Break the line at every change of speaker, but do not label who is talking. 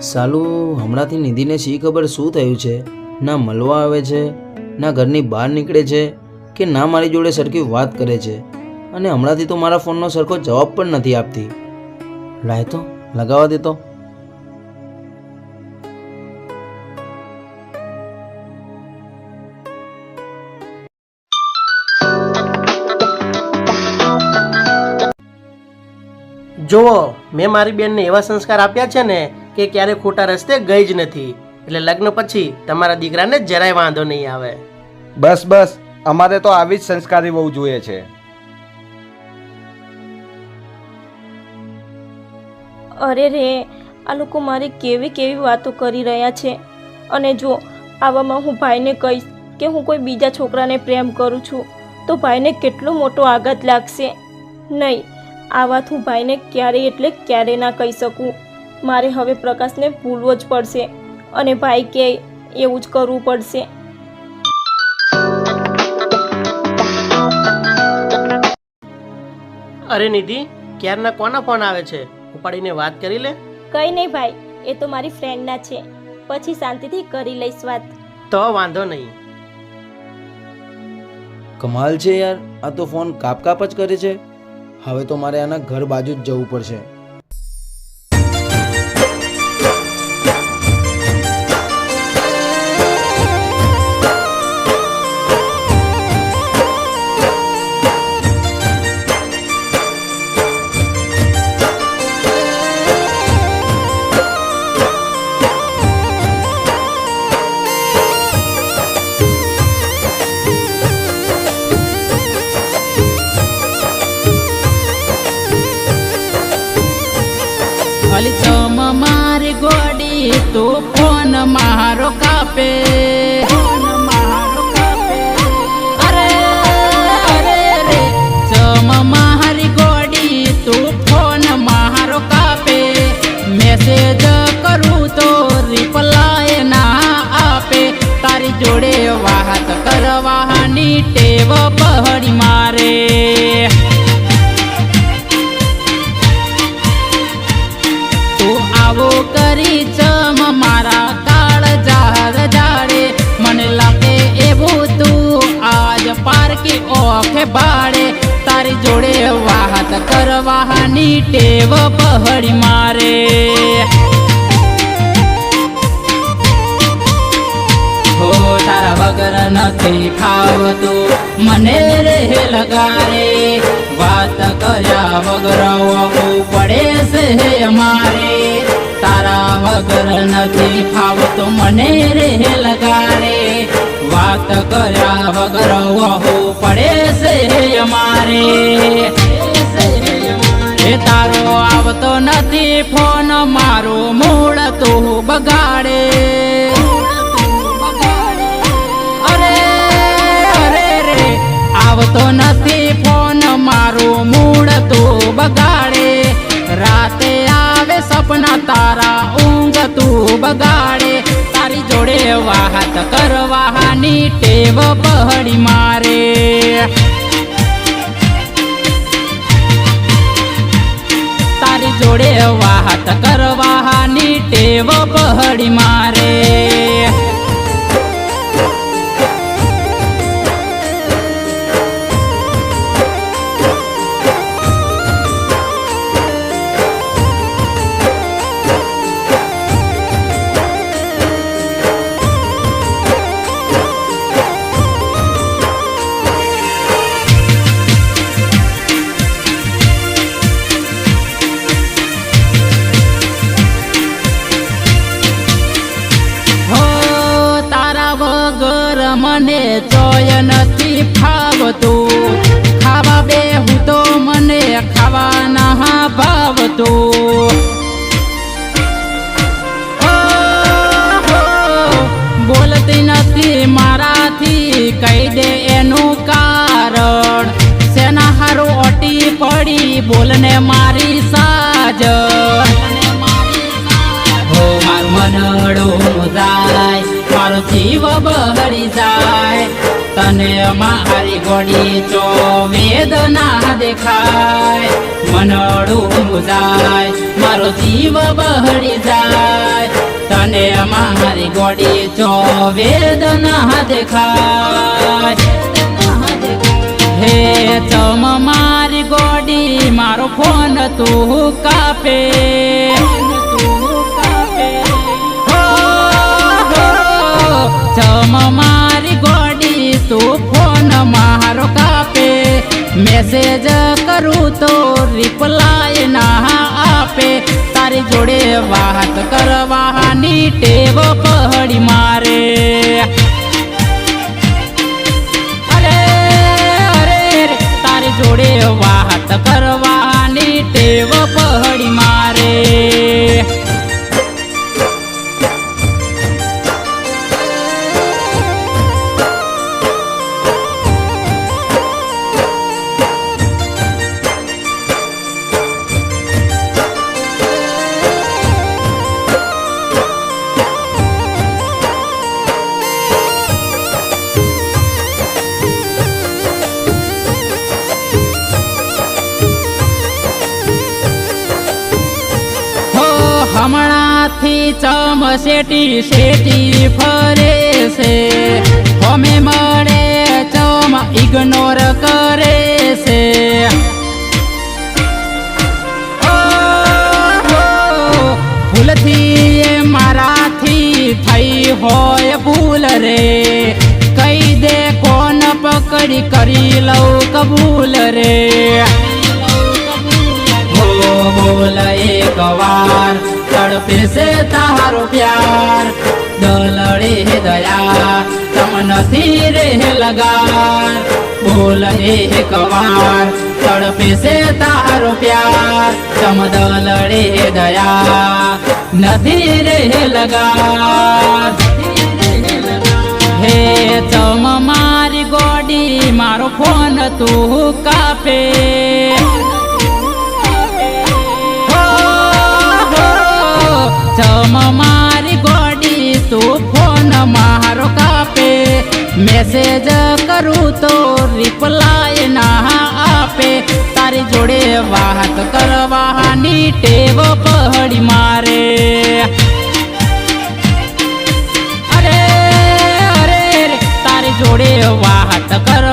સાલું, હમણાંથી નિધિને શી ખબર શું થયું છે? ના મળવા આવે છે, ના ઘરની બહાર નીકળે છે કે ના મારી જોડે સરખી વાત કરે છે? અને હમણાંથી તો મારા ફોનનો સરખો જવાબ પણ નથી આપતી. લાય તો, લગાવવા દેતો
જુઓ, મેં મારી બેનને એવા સંસ્કાર આપ્યા છે ને કે ક્યારે ખોટા રસ્તે ગઈ જ નથી. એટલે લગ્ન પછી તમારા દીકરાને જરાય વાંધો નહીં આવે.
બસ બસ. અમારે તો આવી જ સંસ્કારી બહુ જોઈએ છે.
અરે રે આ લોકો મારી કેવી કેવી વાતો કરી રહ્યા છે. અને જો આવામાં હું ભાઈને કહીશ કે હું કોઈ બીજા છોકરાને પ્રેમ કરું છું તો ભાઈને કેટલો મોટો આઘાત લાગશે. નહીં આ વાત હું ભાઈને ક્યારે એટલે ક્યારે ના કહી શકું. મારે હવે પ્રકાશને ભૂલવો જ પડશે અને ભાઈ કે એવું જ કરવું પડશે.
અરે નિધિ ક્યારના કોના ફોન આવે છે? ઉપાડીને વાત કરી લે.
કંઈ નહીં ભાઈ એ તો મારી ફ્રેન્ડના છે. પછી શાંતિથી કરી લઈશ વાત.
તો વાંધો નહીં.
કમાલ છે યાર આ તો ફોન કાપ કાપ જ કરે છે. હવે તો મારે આના ઘર બાજુ જ જવું પડશે.
અલી તમ મારી ગોડી તો ફોન મારો કાપે. ઓખે બાળે, તારી જોડે વાહત કરવાની ટેવ પહડી મારે. તારા વગર નથી ખાવતું મને રે લગારે વાત કર્યા વગર પડે છે અમારે તારા વગર નથી ખાવતું મને રે વાત કર્યા વગર વહુ પડે છે અમારે. તારો આવતો નથી ફોન, મારો મૂળ તું બગાડે. ટેવ પહડી મારે. તારી જોડે મને નથી ફાવતું. ખાવા બે હું તો મને ખાવાના ભાવતું. બોલતી નથી મારાથી કહી દે એનું કારણ. શેના હારું ઓટી પડી બોલને મારી સાજ. હો મારું મનડું મારો જીવ બહરી જાય. તને મારી ગોડી ચો વેદના દેખાય. મનડું જાય મારો જીવ બહડી જાય. તને મારી ગોડી ચો વેદના દેખાય. હે તમ મારી ગોડી, મારો ફોન તું કાપે. ચમ મારી ગોડી, તું ફોન મારો કાપે. મેસેજ કરું તો રિપ્લાય ના આપે. તારી જોડે વાત કરવાની ટેવ પહડી હમણાંથી ચમ શેટી શેટી ફરે છે. હોમે મળે ચમ ઇગ્નોર કરે છે. ભૂલથી મારાથી થઈ હોય ભૂલ રે. કહી દે કોણ પકડી કરી લઉં કબૂલ રે. ભૂલ એક વાર. છે તારો પ્યાર દલડે દયા તમ નથી રે લગાર બોલ હે કવાર તડપે છે તારો પ્યાર તમ દલડે દયા નથી રે લગાર હે તમ મારી ગોડી મારો ફોન તું કાપે મારો કાપે. મેસેજ કરું તો રિપ્લાય ના આપે. તારી જોડે વાત કરવાની ટેવ પહડી મારે. અરે અરે તારી જોડે વાત મારે